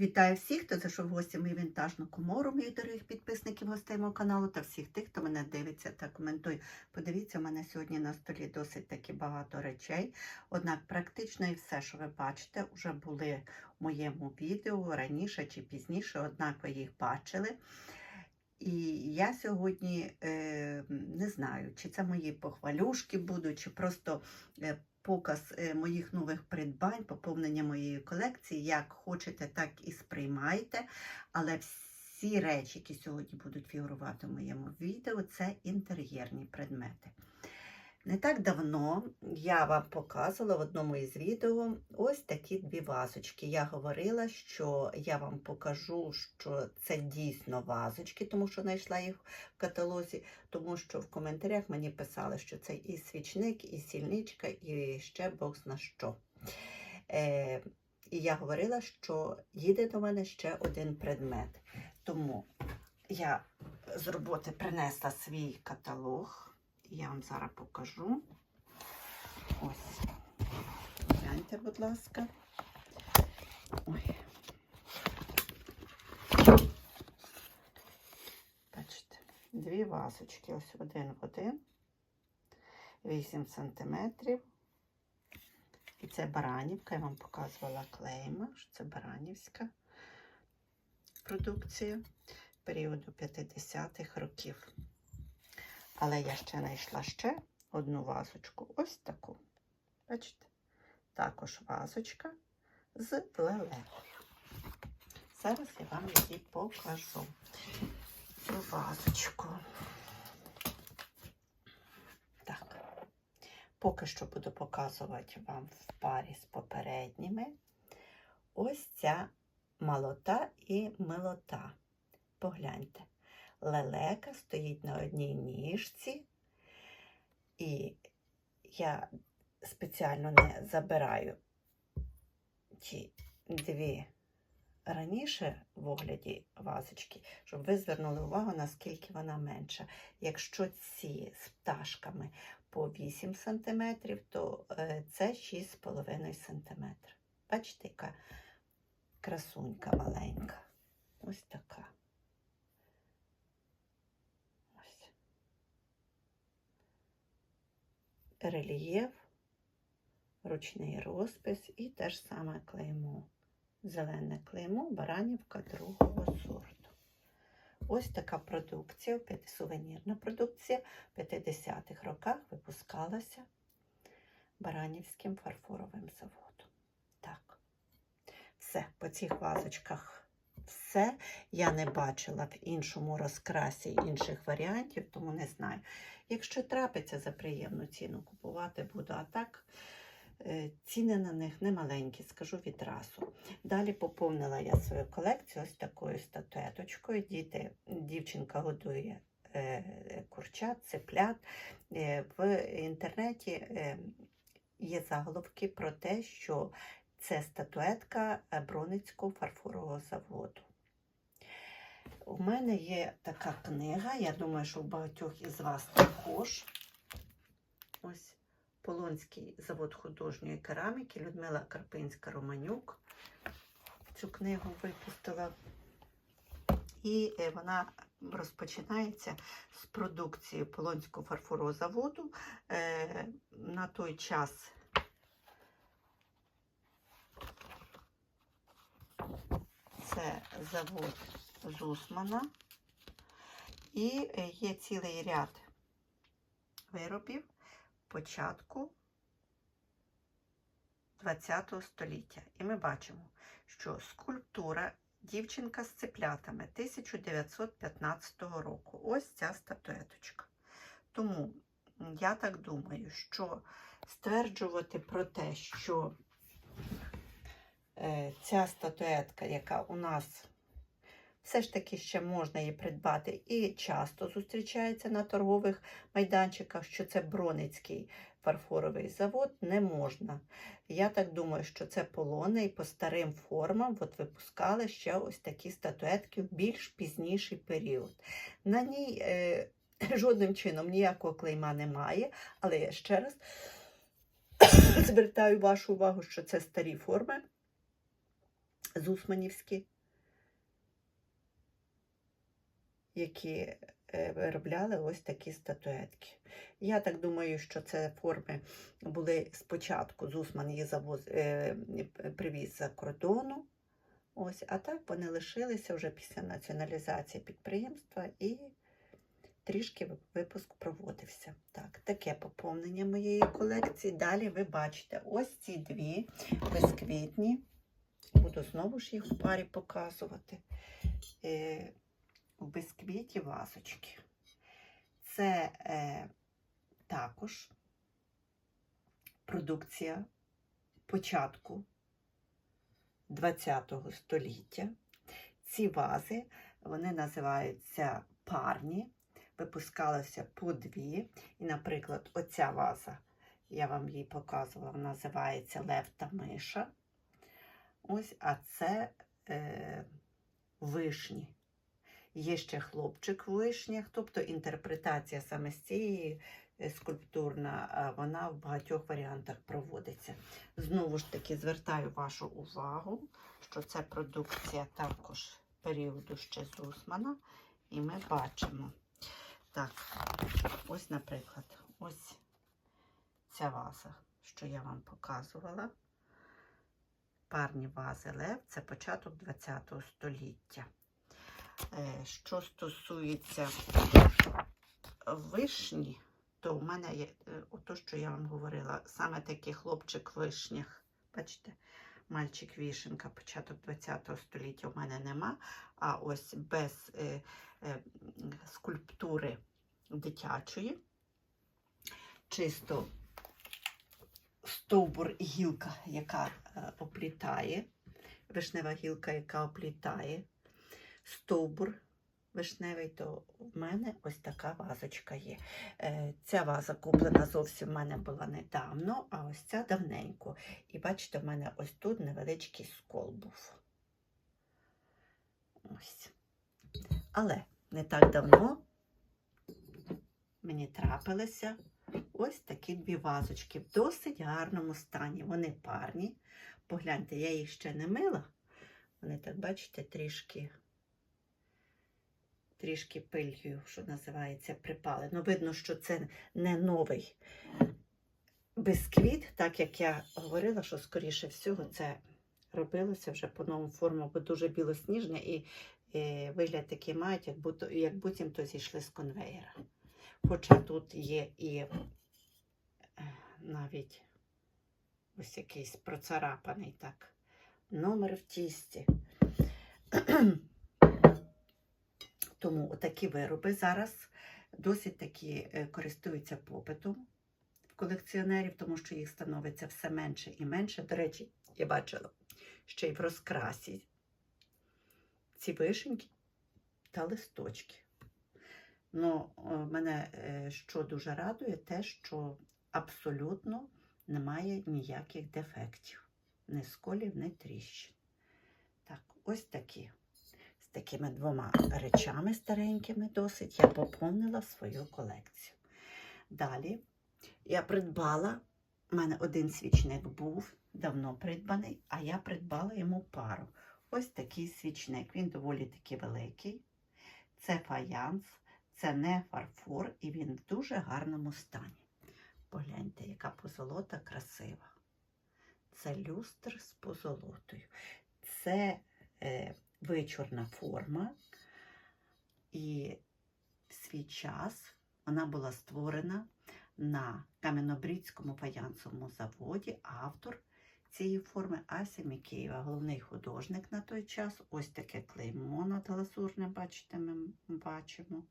Вітаю всіх, хто зайшов в гості в мою вінтажну комору, моїх дорогих підписників гостей мого каналу та всіх тих, хто мене дивиться та коментує. Подивіться, у мене сьогодні на столі досить таки багато речей. Однак практично і все, що ви бачите, вже були в моєму відео раніше чи пізніше, однак ви їх бачили. І я сьогодні е, не знаю, чи це мої похвалюшки будуть, чи просто е, показ е, моїх нових придбань, поповнення моєї колекції. Як хочете, так і сприймайте. Але всі речі, які сьогодні будуть фігурувати в моєму відео, це інтер'єрні предмети. Не так давно я вам показувала в одному із відео ось такі дві вазочки. Я говорила, що я вам покажу, що це дійсно вазочки, тому що знайшла їх в каталозі, тому що в коментарях мені писали, що це і свічник, і сільничка, і ще Бог зна що. Е, і я говорила, що їде до мене ще один предмет. Тому я з роботи принесла свій каталог. Я вам зараз покажу. Ось. Гляньте, будь ласка. Ой. Бачите, дві вазочки. Ось один в один. 8 сантиметрів. І це баранівка. Я вам показувала клейма, що це баранівська продукція періоду 50-х років. Але я ще знайшла ще одну вазочку. Ось таку. Бачите? Також вазочка з лелекою. Зараз я вам її покажу. Цю вазочку. Так. Поки що буду показувати вам в парі з попередніми. Ось ця малота і милота. Погляньте лелека стоїть на одній ніжці, і я спеціально не забираю ті дві раніше в огляді вазочки, щоб ви звернули увагу, наскільки вона менша. Якщо ці з пташками по 8 см, то е, це 6,5 см. Бачите, яка красунька маленька. Ось така. Рельєф, ручний розпис і те ж саме клеймо. Зелене клеймо, баранівка другого сорту. Ось така продукція, сувенірна продукція в 50-х роках випускалася Баранівським фарфоровим заводом. Так, все, по цих вазочках все. Я не бачила в іншому розкрасі інших варіантів, тому не знаю. Якщо трапиться за приємну ціну, купувати буду. А так е, ціни на них не маленькі, скажу відразу. Далі поповнила я свою колекцію ось такою статуеточкою. Діти, Дівчинка годує е, курчат, цеплят. Е, в інтернеті є заголовки про те, що це статуетка Броницького фарфорового заводу. У мене є така книга, я думаю, що у багатьох із вас також. Ось Полонський завод художньої кераміки Людмила Карпинська Романюк. Цю книгу випустила. І е, вона розпочинається з продукції Полонського фарфорового заводу. Е, на той час це завод Зусмана. І є цілий ряд виробів початку ХХ століття. І ми бачимо, що скульптура дівчинка з цеплятами 1915 року. Ось ця статуеточка. Тому я так думаю, що стверджувати про те, що ця статуетка, яка у нас все ж таки ще можна її придбати і часто зустрічається на торгових майданчиках, що це Броницький фарфоровий завод, не можна. Я так думаю, що це полони і по старим формам от випускали ще ось такі статуетки в більш пізніший період. На ній е, жодним чином ніякого клейма немає, але я ще раз звертаю вашу увагу, що це старі форми зусманівські, які е, виробляли ось такі статуетки. Я так думаю, що це форми були спочатку Зусман її завоз, е, привіз за кордону. Ось, а так вони лишилися вже після націоналізації підприємства і трішки випуск проводився. Так, таке поповнення моєї колекції. Далі ви бачите ось ці дві безквітні. Буду знову ж їх в парі показувати. Е, в безквіті вазочки. Це е, також продукція початку ХХ століття. Ці вази, вони називаються парні, випускалися по дві. І, наприклад, оця ваза, я вам її показувала, називається Лев та Миша. Ось, а це е, вишні. Є ще хлопчик в вишнях, тобто інтерпретація саме з цієї е, скульптурна, вона в багатьох варіантах проводиться. Знову ж таки, звертаю вашу увагу, що це продукція також періоду ще Зусмана, і ми бачимо. Так, ось, наприклад, ось ця ваза, що я вам показувала. Парні вази Лев це початок ХХ століття. Е, Що стосується вишні, то в мене є е, ото, що я вам говорила, саме такий хлопчик вишнях. Бачите, мальчик вішенка, початок ХХ століття в мене нема. А ось без е, е, скульптури дитячої, чисто стовбур гілка, яка е, оплітає, вишнева гілка, яка оплітає стовбур вишневий, то в мене ось така вазочка є. Е, Ця ваза куплена зовсім в мене була недавно, а ось ця давненько. І бачите, в мене ось тут невеличкий скол був. Ось. Але не так давно мені трапилися ось такі дві вазочки в досить гарному стані. Вони парні. Погляньте, я їх ще не мила. Вони так, бачите, трішки трішки пилью, що називається, припали. Ну, видно, що це не новий бисквіт, так як я говорила, що скоріше всього це робилося вже по новому форму, бо дуже білосніжне і, і вигляд такий мають, як, будто, як буцімто зійшли з конвейера. Хоча тут є і е, навіть ось якийсь процарапаний так номер в тісті. Тому такі вироби зараз досить такі е, користуються попитом в колекціонерів, тому що їх становиться все менше і менше. До речі, я бачила ще й в розкрасі ці вишеньки та листочки. Ну, мене е, що дуже радує, те, що абсолютно немає ніяких дефектів. Ні сколів, ні тріщин. Так, ось такі з такими двома речами старенькими досить я поповнила свою колекцію. Далі я придбала, у мене один свічник був давно придбаний, а я придбала йому пару. Ось такий свічник. Він доволі таки великий. Це фаянс, це не фарфор, і він в дуже гарному стані. Погляньте, яка позолота красива. Це люстр з позолотою. Це е, вичорна форма, і в свій час вона була створена на Кам'янобрідському фаянсовому заводі. Автор цієї форми Ася Мікеєва, головний художник на той час. Ось таке клеймо над глазурне, бачите, ми бачимо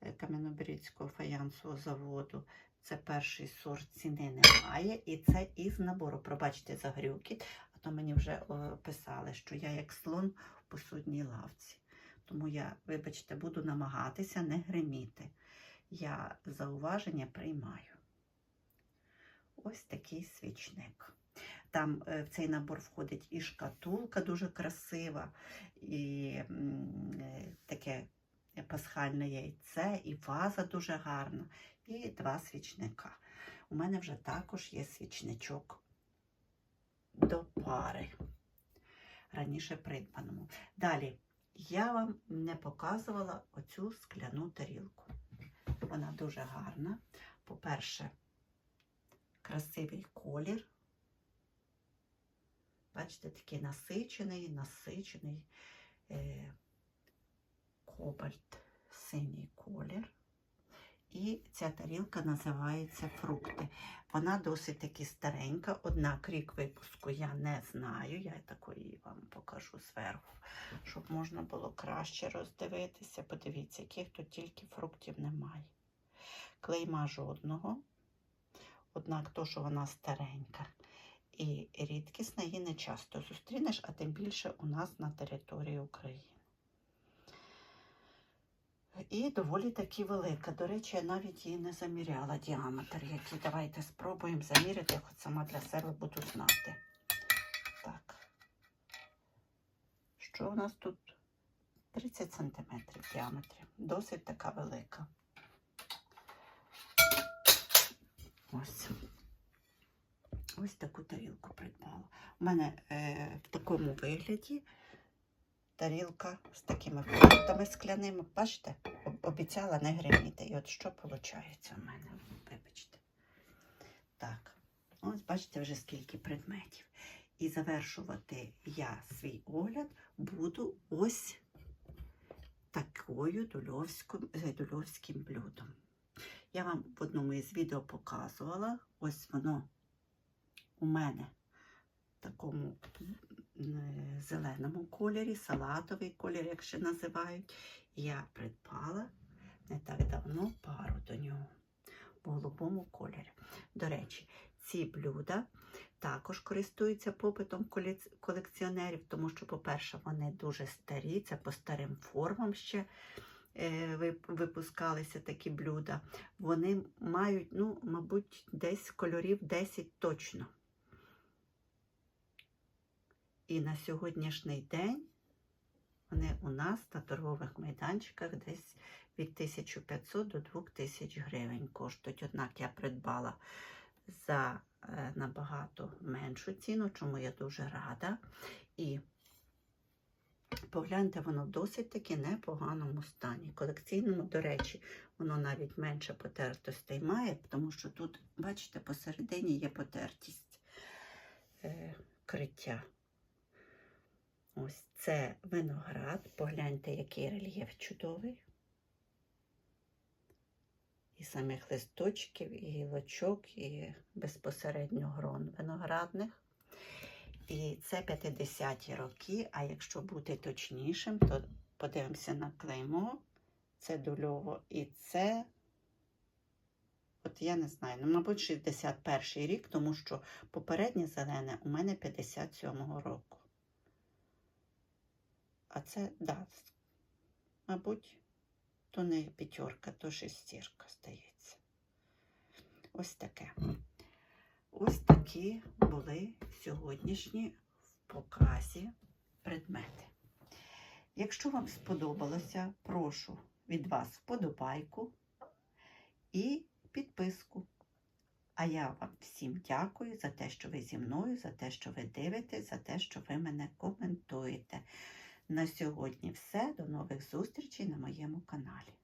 е, Кам'янобрідського фаянсового заводу. Це перший сорт ціни немає, і це із набору. Пробачте за грюки, а то мені вже писали, що я як слон в посудній лавці. Тому я, вибачте, буду намагатися не гриміти. Я зауваження приймаю. Ось такий свічник. Там е, в цей набор входить і шкатулка дуже красива, і е, таке пасхальне яйце, і ваза дуже гарна, і два свічника. У мене вже також є свічничок до пари. раніше придбаному. Далі, я вам не показувала оцю скляну тарілку. Вона дуже гарна. По-перше, красивий колір. Бачите, такий насичений, насичений е, кобальт, синій колір. І ця тарілка називається фрукти. Вона досить таки старенька, однак рік випуску я не знаю. Я такої вам покажу зверху, щоб можна було краще роздивитися. Подивіться, яких тут тільки фруктів немає. Клейма жодного. Однак то, що вона старенька і рідкісна, її не часто зустрінеш, а тим більше у нас на території України. І доволі таки велика. До речі, я навіть її не заміряла діаметр, який. Давайте спробуємо заміряти, хоч сама для себе буду знати. Так. Що у нас тут? 30 см в діаметрі. Досить така велика. Ось. Ось таку тарілку придбала. У мене е, в такому вигляді тарілка з такими фруктами скляними. Бачите, обіцяла не гриміти. І от що виходить у мене? Вибачте. Так, ось бачите вже скільки предметів. І завершувати я свій огляд буду ось такою дульовським, е, дульовським блюдом. Я вам в одному із відео показувала, ось воно у мене в такому зеленому кольорі, салатовий колір, як ще називають. Я придбала не так давно пару до нього в голубому кольорі. До речі, ці блюда також користуються попитом колекціонерів, тому що, по-перше, вони дуже старі, це по старим формам ще е, випускалися такі блюда. Вони мають, ну, мабуть, десь кольорів 10 точно. І на сьогоднішній день вони у нас на торгових майданчиках десь від 1500 до 2000 гривень коштують. Однак я придбала за е, набагато меншу ціну, чому я дуже рада. І погляньте, воно в досить таки непоганому стані. Колекційному, до речі, воно навіть менше потертостей має, тому що тут, бачите, посередині є потертість е, криття. Ось це виноград. Погляньте, який рельєф чудовий. І самих листочків, і гілочок, і безпосередньо грон виноградних. І це 50-ті роки, а якщо бути точнішим, то подивимося на клеймо. Це дульово і це, от я не знаю, ну, мабуть, 61 рік, тому що попереднє зелене у мене 57-го року. А це, да, мабуть, то не п'ятерка, то шестірка, здається. Ось таке. Ось такі були сьогоднішні в показі предмети. Якщо вам сподобалося, прошу від вас вподобайку і підписку. А я вам всім дякую за те, що ви зі мною, за те, що ви дивитесь, за те, що ви мене коментуєте. На сьогодні все. До нових зустрічей на моєму каналі.